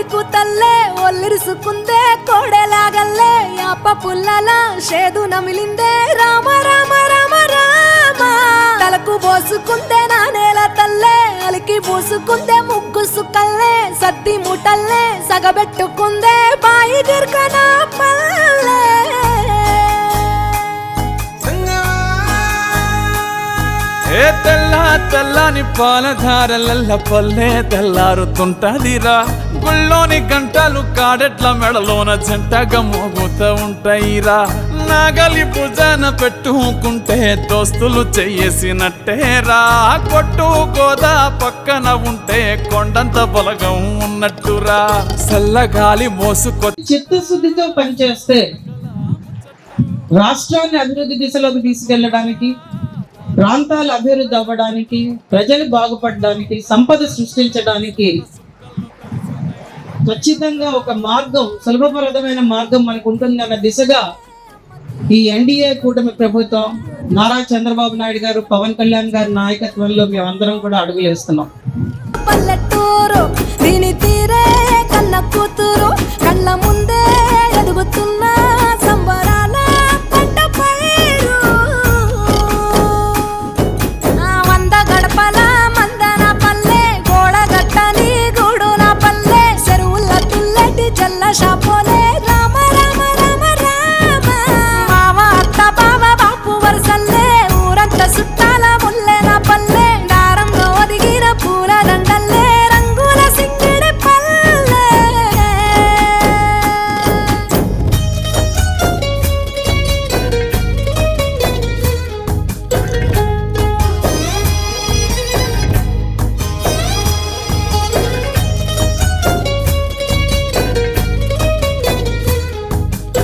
నీకు తల్లే ఒల్లిరుసుకుందే కోడెలాగల్లే యాప పుల్లల షేదు నమిలిందే రామ రామ రామ రామ. తలకు పోసుకుందే నా నేల తల్లే అలికి పూసుకుందే ముగ్గు సుకల్లే సత్తి ముటల్లే సగబెట్టుకుందే బాయి ఏ తెల్ల తెల్లని పాలధారలల్ల పల్లె తెల్లారుతుంటదిరా. గుళ్ళోని గంటలు కాడెట్ల మెడలోన జంటగా మోగుతూ ఉంటాయిరా. నాగలి భుజాన పెట్టుకుంటే దోస్తులు చెయ్యేసినట్టేరా కొట్టు గోదా పక్కన ఉంటే కొండంత బలగం ఉన్నట్టురా. చల్లగాలి మోసుకొ చిత్తశుద్ధితో పనిచేస్తే రాష్ట్రాన్ని అభివృద్ధి దిశలోకి తీసుకెళ్ళడానికి ప్రాంతాలు అభివృద్ధి అవ్వడానికి ప్రజలు బాగుపడడానికి సంపద సృష్టించడానికి ఖచ్చితంగా ఒక మార్గం సులభప్రదమైన మార్గం మనకు ఉంటుందన్న దిశగా ఈ ఎన్డీఏ కూటమి ప్రభుత్వం నారా చంద్రబాబు నాయుడు గారు పవన్ కళ్యాణ్ గారి నాయకత్వంలో మేమందరం కూడా అడుగులేస్తున్నాం పల్లెటూరు